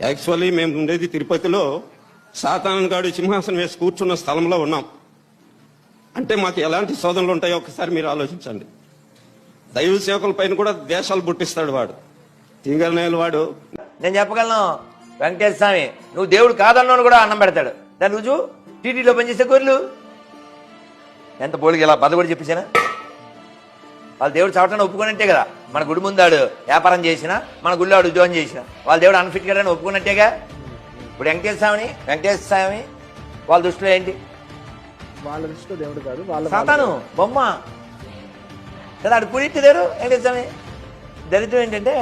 Actually మేము ఉండేది తిరుపతిలో సాతానంగాడు సింహాసనం వేసి కూర్చున్న స్థలంలో ఉన్నాం. అంటే మాకు ఎలాంటి శోధనలు ఉంటాయో ఒకసారి మీరు ఆలోచించండి. దైవ సేవకుల పైన కూడా దేశాలు పుట్టిస్తాడు వాడు. తింగరనేలు వాడు. నేను చెప్పగలను వెంకటేశ్వర స్వామి నువ్వు దేవుడు కాదన్నాను కూడా అన్నం పెడతాడు. దాని రుజువు టీటీలో పనిచేసే గొర్రెలు. ఎంత పోలికి ఇలా బద కూడా చెప్పేసానా వాళ్ళ దేవుడు చవటాన్ని ఒప్పుకున్నట్టే కదా. మన గుడి ముందాడు వ్యాపారం చేసిన మన గుడిలో ఉద్యోగం చేసిన వాళ్ళ దేవుడు అన్ఫిట్ కదా. ఒప్పుకున్నట్టేగా ఇప్పుడు వెంకటేశ్వర స్వామిని వెంకటేశ్వర స్వామి వాళ్ళ దృష్టిలో ఏంటి? వాళ్ళ దృష్టిలో దేవుడు కాదు వాళ్ళ సాతాను బొమ్మ. కదా అటు పురిట్టిదారు వెంకటేశ్వర స్వామి. దరిద్రం ఏంటంటే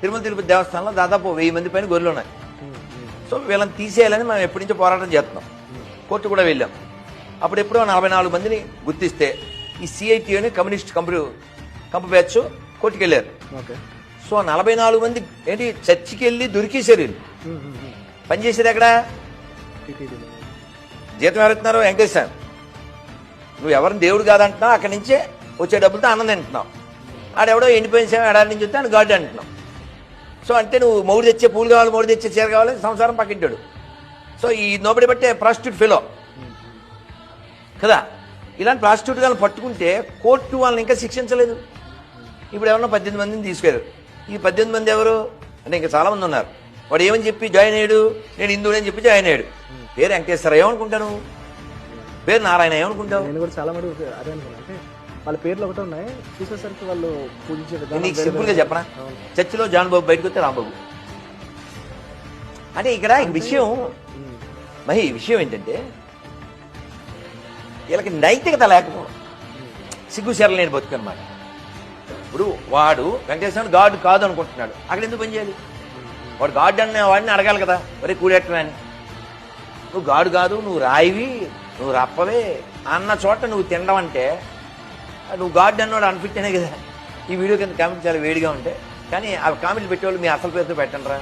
తిరుమల తిరుపతి దేవస్థానంలో దాదాపు వెయ్యి మంది పైన గొర్రెలు ఉన్నాయి. సో వీళ్ళని తీసేయాలని మనం ఎప్పటి నుంచో పోరాటం చేస్తున్నాం. కోర్టు కూడా వెళ్ళాం. అప్పుడు ఎప్పుడో నలభై నాలుగు మందిని గుర్తిస్తే ఈ సిఐటి అని కమ్యూనిస్ట్ కంపెనీ కంపు బ్యాచ్ కోర్టుకు వెళ్ళారు ఓకే. సో నలభై నాలుగు మంది ఏంటి చర్చికి వెళ్ళి దొరికేశారు వీళ్ళు. పనిచేసేది ఎక్కడ? జీతం ఎవరుతున్నారు వెంకటేశ్వర నువ్వు ఎవరిని దేవుడు కాదంటున్నావు అక్కడి నుంచే వచ్చే డబ్బులతో అన్నం తింటున్నావు. ఆడెవడో ఎండిపోయిన సేవ ఎడారి నుంచి వస్తే ఆయన గాడ్ అంటున్నావు. సో అంటే నువ్వు మౌడు తెచ్చే పూలు కావాలి మౌడు తెచ్చే చీర కావాలి సంసారం పక్కింటాడు సో ఈ నోబడి బట్టే ప్రాస్టిట్యూట్ ఫెలో. కదా? ఇలాంటి ప్రాస్టిట్యూట్ గాలను పట్టుకుంటే కోర్టు వాళ్ళని ఇంకా శిక్షించలేదు. ఇప్పుడు ఎవరన్నా పద్దెనిమిది మందిని తీసుకెళ్ళారు ఈ పద్దెనిమిది మంది ఎవరు? అంటే ఇంకా చాలా మంది ఉన్నారు. వాడు ఏమని చెప్పి జాయిన్ అయ్యాడు నేను హిందువుడు అని చెప్పి జాయిన్ అయ్యాడు పేరు వెంకటేశ్వర ఏమనుకుంటాను పేరు నారాయణ ఏమనుకుంటావు? నేను కూడా చాలా మంది అదే అనుకున్నాను వాళ్ళ పేర్లు ఒకటే ఉన్నాయి. చూసేసరికి వాళ్ళు పూజించే నీకు వేరే సింపుల్గా వేరే. చెప్పనా. చర్చిలో జాన్ బాబు బయటకు వస్తే రాంబాబు. అంటే ఇక్కడ విషయం. మహి విషయం ఏంటంటే వీళ్ళకి నైతికత లేకపోవడం. సిగ్గు లేని బతుకు అనమాట ఇప్పుడు వాడు వెంకటేశ్వర గాడ్ కాదు అనుకుంటున్నాడు. అక్కడ ఎందుకు పని చేయాలి? వాడు గాడ్ అన్న వాడిని అడగాలి కదా. మరి కూడెట్టరా అని. నువ్వు గాడు కాదు నువ్వు రాయివి నువ్వు రప్పవే. అన్న చోట నువ్వు తినడం అంటే నువ్వు గాడ్ అన్నవాడు అనిపించానే కదా. ఈ వీడియో కింద కామెంట్ చాలా వేడిగా ఉంటే. కానీ ఆ కామెంట్లు పెట్టేవాళ్ళు మీ అసలు పేరుతో పెట్టండి రా